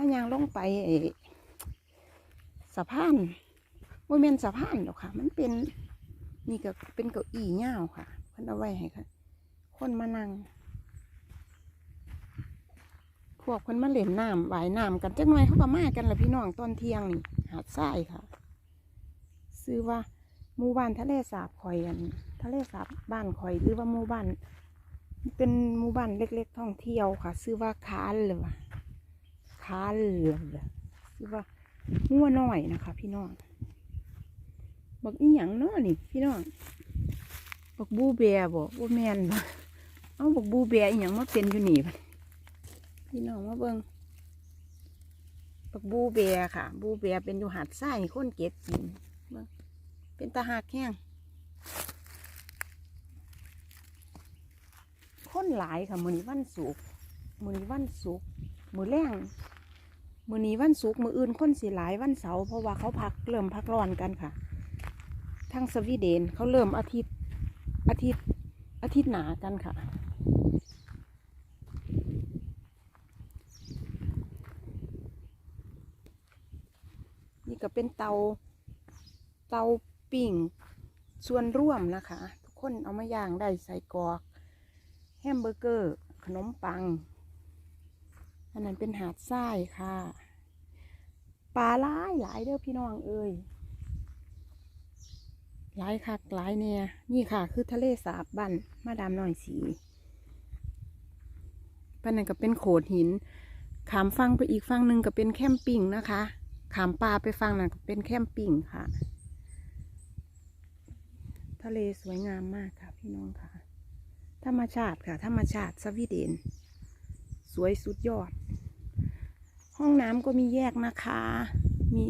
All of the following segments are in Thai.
ถ้ายางลงไปสะพานว่าเมนสะพานหรอกค่ะ มันเป็นนี่ก็เป็นเก้าอี้เงาค่ะเพิ่นเอาไว้ให้ค่ะ คนมานั่งพวกคนมาเล่นน้ำว่ายน้ำกันจักหน่อยเขาก็มากันละพี่น้องตอนเที่ยงนี่หาดทรายค่ะ ซื้อว่าหมู่บ้านทะเลสาบคอยอันทะเลสาบบ้านคอยหรือว่าหมู่บ้านเป็นหมู่บ้านเล็ก ๆ ท่องเที่ยวค่ะ ซื้อว่าคาเลยวะ คาเลยวซื้อว่างัวน้อยนะคะ พี่น้องบอกอีหยังเนาะนี่ พี่น้องบอกบูเบียบอกว่าแมนบ่เอาบอกบูเบียอีหยังมาเป็นอยู่นี่พี่น้องมาเบิ่งบอกบูเบียค่ะ บูเบียเป็นอยู่หาดทรายคนเก็บกินเบิ่งเป็นตาหักแห้งคนหลายค่ะมือนี้วันศุกมือนี้วันศุกมือแรง มือนี้วันศุกร์มืออื่นคนสิหลายวันเสาร์เพราะว่าเขาพักเริ่มพักร้อนกันค่ะทางสวีเดนเขาเริ่มอาทิตย์อาทิตย์อาทิตย์หนากันค่ะ นี่ก็เป็นเตาเตาปิ่งส่วนร่วมนะคะ ทุกคนเอามาย่างได้ใส่กรอก แฮมเบอร์เกอร์ ขนมปัง อันนั้นเป็นหาดทรายค่ะปลาหลายหลายเด้อพี่น้องเอ้ยหลายคักหลายเนี่ยนี่ค่ะ คือทะเลสาบบันมาดามหน่อยสีปันนั้นก็เป็นโขดหิน ขามฟังไปอีกฟังหนึ่งก็เป็นแคมปิ้งนะคะ ขามปลาไปฟังนั่นก็เป็นแคมปิ้งค่ะ ทะเลสวยงามมากค่ะ พี่น้องค่ะ ธรรมชาติค่ะ ธรรมชาติสวีเดน สวยสุดยอด ห้องน้ำก็มีแยกนะคะ มี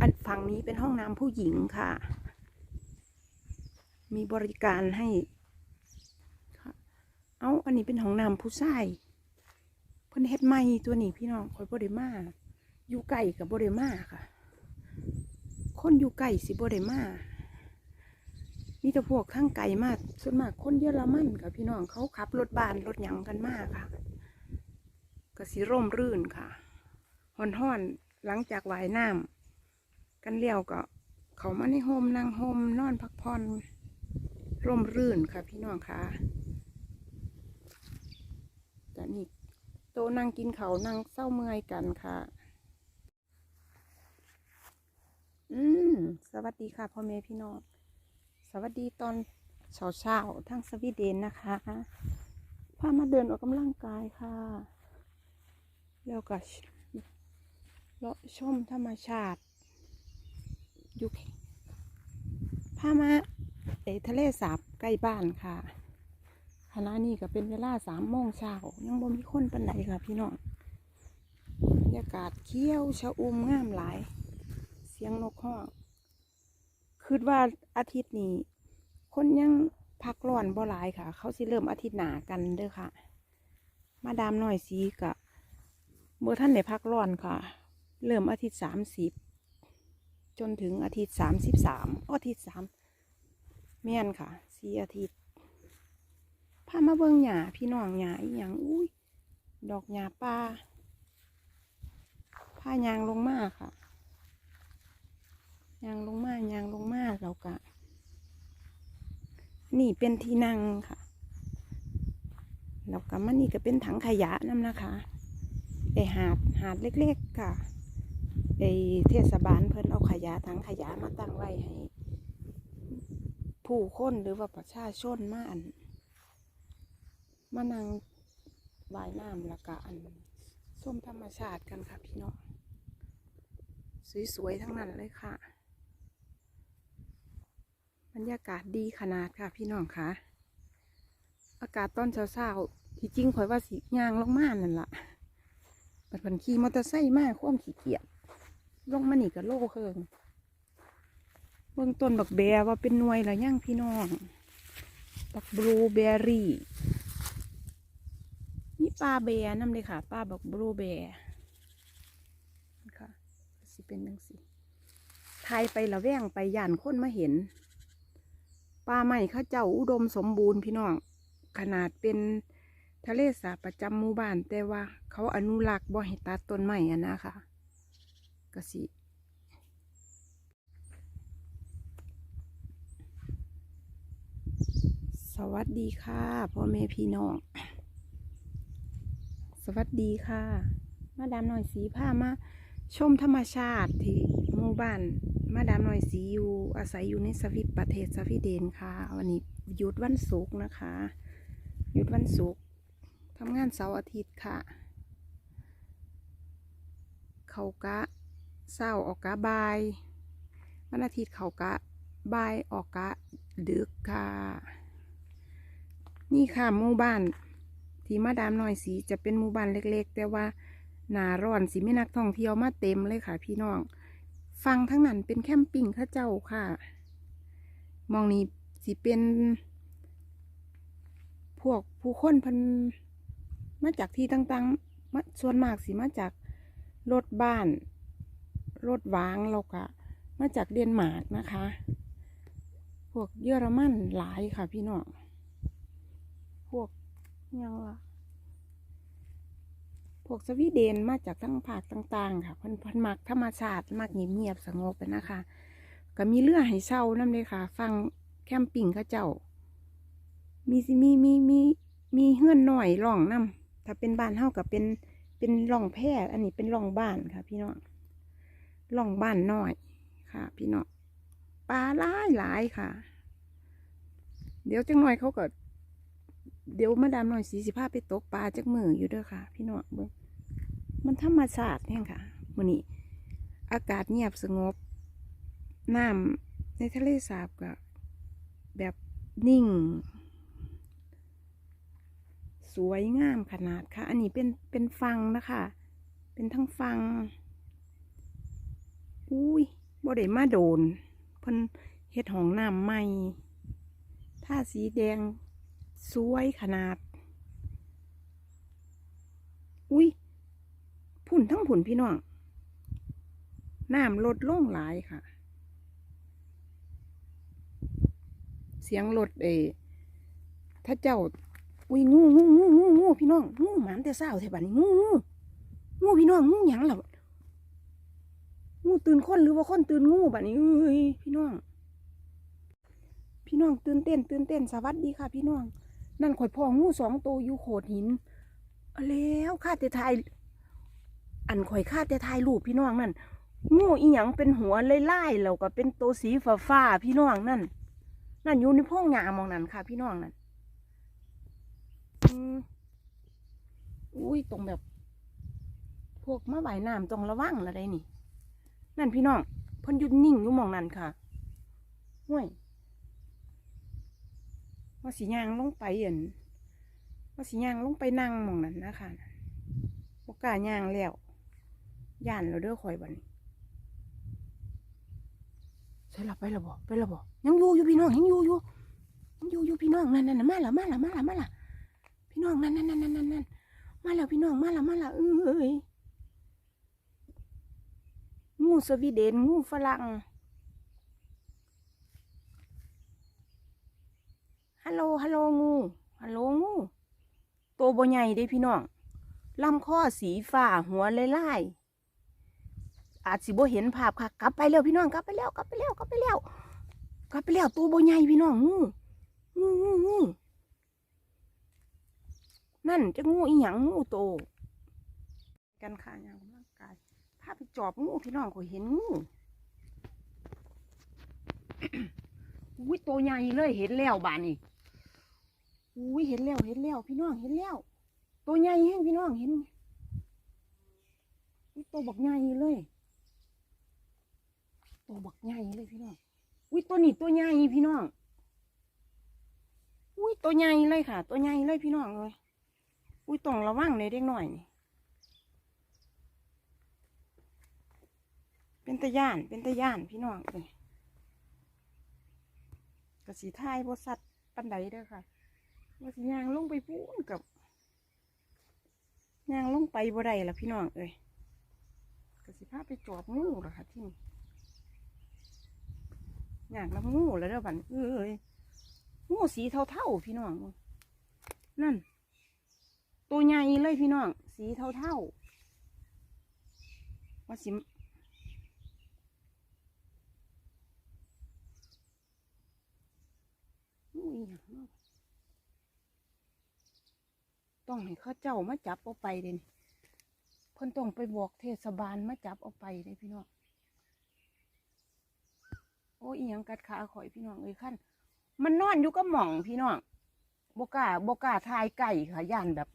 อันฝั่งนี้เป็นห้องน้ำผู้หญิงค่ะ มีบริการให้เอาอันนี้เป็นห้องน้ำผู้ชายเพิ่นเฮ็ดใหม่ตัวนี้พี่น้องคอยบริมาอยู่ไก่กับบริมาค่ะ คนอยู่ไก่สิบริมา มีแต่พวกข้างไกลมากส่วนมากคนเยอรมันกับพี่น้องเขาขับรถบานรถหยังกันมากค่ะก็สิร่มรื่นค่ะห่อนห่อนหลังจากว่ายน้ำกันเลี้ยวก็ เขามาในโฮมนั่งโฮมนอนพักผ่อนร่มรื่นค่ะ พี่น้องค่ะแต่นี่โตนั่งกินเขานั่งเศร้าเมื่อยกันค่ะ อืม สวัสดีค่ะพ่อแม่พี่น้อง สวัสดีตอนเช้าเช้าทั้งสวีเดนนะคะพามาเดินออกกำลังกายค่ะ แล้วก็เลาะชมธรรมชาติอยู่พามาเอทะเลสาบใกล้บ้านค่ะขณะนี้ก็เป็นเวลาสามโมงเช้ายังบ่มีคนปันใดค่ะพี่น้องบรรยากาศเขี้ยวชะอุ่มงามหลาย เสียงนกฮ้อง คิดว่าอาทิตย์นี้ คนยังพักร้อนบ่หลายค่ะ เขาสิเริ่มอาทิตย์หนากันเด้อค่ะ มาดามหน่อยสีกะเมื่อท่านได้พักร้อนค่ะ เริ่มอาทิตย์สามสิบจนถึงอาทิตย์สามสิบสามอาทิตย์สามแม่นค่ะสี่อาทิตย์พามาเบิ่งหญ้าพี่น้องหญ้าอีหยังอุ้ยดอกหญ้าป่าพายางลงมากค่ะ ยางลงมายางลงมาเรากะ นี่เป็นที่นั่งค่ะแล้วก็มันนี่ก็เป็นถังขยะน้ำนะคะไอหาดหาดเล็กๆค่ะไอเทศบาลเพิ่นเอาขยะถังขยะมาตั้งไว้ให้ ผู้คนหรือว่าประชาชนมาอันมานั่งวายน้ำแล้วก็อันส้มธรรมชาติกันค่ะพี่น้องสวยๆทั้งนั้นเลยค่ะ รรยากาศดีขนาดค่ะพี่น้องค่ะอากาศตอนเช้าๆที่จริงข่อยว่าสีย่างลงมานั่นละ่ะปัดผันขี่มอเตอร์ไซค์มากความขี้เกียจลงมาหนี่ก็โลเคิงเบื้องต้นบักแบว่าเป็นหน่วยล้วย่างพี่น้องบักบลูเบอรี่นี่ปลาแบน้ำเลยค่ะปลาบักบลูเบอค่ะสิเป็นจังสิทายไปละแวงไปย่านคนมาเห็น ป่าไม้เข้าเจ้าอุดมสมบูรณ์พี่น้อง ขนาดเป็นทะเลสาบประจำหมู่บ้าน แต่ว่าเขาอนุรักษ์บ่ให้ตัดต้นไม้อะนะคะกะสิสวัสดีค่ะพ่อแม่พี่น้อง สวัสดีค่ะ มาดามหน่อยสีผ้ามาชมธรรมชาติที่หมู่บ้าน มาดามหน่อยสีอยู่อาศัยอยู่ในสวิตประเทศสวีเดนค่ะ วันนี้หยุดวันศุกร์นะคะ หยุดวันศุกร์ทำงานเสาร์อาทิตย์ค่ะ เขากะเศร้าออกกะบายวันอาทิตย์เขากะบายออกกะดึกค่ะ นี่ค่ะหมู่บ้าน ที่มาดามหน่อยสีจะเป็นหมู่บ้านเล็ก ๆ แต่ว่าหนาร้อนสิมีนักท่องเที่ยวมาเต็มเลยค่ะ พี่น้อง ฟังทั้งนั้นเป็นแคมปิ้งข้าเจ้าค่ะ มองนี้สิเป็น พวกผู้คนพันมาจากที่ต่างๆมาส่วนมากสิมาจากรถบ้านรถวางแล้วก็มาจากเดนมาร์กนะคะ พวกเยอรมันหลายค่ะพี่น้องพวกยังล่ะ พวกสวีเดนมาจากทั้งภาคต่างๆ ค่ะเพันเพันมักธรรมชาติมักเงียบๆสงบอะนะคะ ก็มีเรือให้เช่านั่นเลยค่ะ ฟังแคมปิ้งเขาเจ้า มีสิมีมีมีมีเฮือนหน่อยร่องน้ำถ้าเป็นบ้านเฮากับเป็นเป็นร่องแพร่อันนี้เป็นร่องบ้านค่ะ พี่น้องร่องบ้านหน้อยค่ะ พี่น้องปลาหลายหลายค่ะ เดี๋ยวจังหน่อยเขาก็เดี๋ยวมาดามหน่อยสีสิพาไปตกปลาจากมืออยู่เด้อค่ะ พี่น้องเบิ่ง มันธรรมชาติแห่งค่ะมื้อนี้อากาศเงียบสงบ น้ำในทะเลสาบก็แบบนิ่ง สวยงามขนาดค่ะ อันนี้เป็นเป็นฟังนะคะ เป็นทั้งฟัง อุ้ยบ่ได้มาโดนเพิ่นเฮ็ดห้องน้ำใหม่ท่าสีแดง สวยขนาด อุ้ย ผุ่นทั้งผุ่นพี่น้องน้ำลดลงหลายค่ะ เสียงรถเอถ้าเจ้าอุ้ยงูงูงูงูงูพี่น้องงูหมานแต่เศร้าแถวบ้านนี้งูงูงูพี่น้องงูหยังล่ะงูตื่นคนหรือว่าคนตื่นงูบ้านนี้เอ้ยพี่น้อง พี่น้องตื่นเต้น ตื่นเต้นสวัสดีค่ะ พี่น้อง นั่นข่อยพ่องูสองตัวอยู่โขดหินเอาแล้วข้าแต่ทาย อันข่อยข้าแต่ทายรูปพี่น้องนั่นงูอีหยังเป็นหัวไล่ๆแล้วก็เป็นตัวสีฟ้าฟ้าพี่น้องนั่นนั่นอยู่ในพ่องงามองนั่นค่ะ พี่น้องนั่นอุ้ยตรงแบบ พวกมาว่น้ำต้องระวังอะไรนี่ นั่นพี่น้องเพ่นหยุดนิ่งอยู่มองนั่นค่ะห้วยว่าสียางลงไปเห็นว่าสียางลงไปนั่งมองนั้นนะคะบกล้ายางแล้ว ย่านเราเด้อคอยบันใช่ละไปละบ่ไปละบ่ยังอยู่อยู่พี่น้องยังอยู่อยู่ยังอยู่อยู่พี่น้องนั่นนั่นมาละมาละมาละมาละพี่น้องนั่นนั่นนั่นนั่นนั่นมาแล้วพี่น้องมาละมาละเอ้ยงูสวีเดนงูฝรั่งฮัลโหลฮัลโหลงูฮัลโหลงูตัวบ่ใหญ่เด้พี่น้องลำคอสีฟ้าหัวลายๆ อาจสิบ่เห็นภาพค่ะ กลับไปแล้วพี่น้องกลับไปแล้วกลับไปแล้วกลับไปแล้วกลับไปแล้วตัวบ่ใหญ่พี่น้องงูงูงูงูนั่นจะงูอีหยังงูโต กันค่ะอย่างกำลังกายพาไปจอบงูพี่น้องก็เห็นงูอุ้ยตัวใหญ่เลยเห็นแล้วบานนี่อุ้ยเห็นแล้วเห็นแล้วพี่น้องเห็นแล้ว ตัวใหญ่แห้งพี่น้องเห็นตัวบักใหญ่เลย ตัวบักใหญ่เลยพี่น้อง อุ้ยตัวนี้ตัวใหญ่พี่น้อง อุ้ยตัวใหญ่เลยค่ะ ตัวใหญ่เลยพี่น้องเลย อุ้ยต้องระวังเลยเด็กหน่อยนี่ เป็นตะย่าน เป็นตะย่านพี่น้องเลยกสีทายบสัตว์ปันไดเด้อค่ะว่าสิยางลงไปพูนกับยางลงไปบ่ได้ละพี่น้องเอ้ยกสีพาไปจอบงูเหรอค่ะที่นี่ อยากน้ำงูแล้วเด้อบันเอ้ยงูสีเทาๆพี่น้องนั่น ตัวใหญ่เลยพี่น้อง สีเท่าๆว่าสิ่งต้องให้ข้าเจ้ามาจับเอาไปเด่นเพิ่นต้องไปบอกเทศบาลมาจับเอาไปเลยพี่น้อง โอ้ยอหยังกัดขาข่อยพี่น้องเอ้ยขั้นมันนอนอยู่ก็หม่องพี่น้องบกล้าบกาทายไก่ค่ะย่านแบบ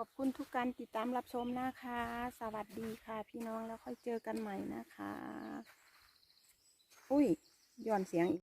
ขอบคุณทุกการติดตามรับชมนะคะ สวัสดีค่ะ พี่น้องแล้วค่อยเจอกันใหม่นะคะ อุ้ย ย้อนเสียงอีก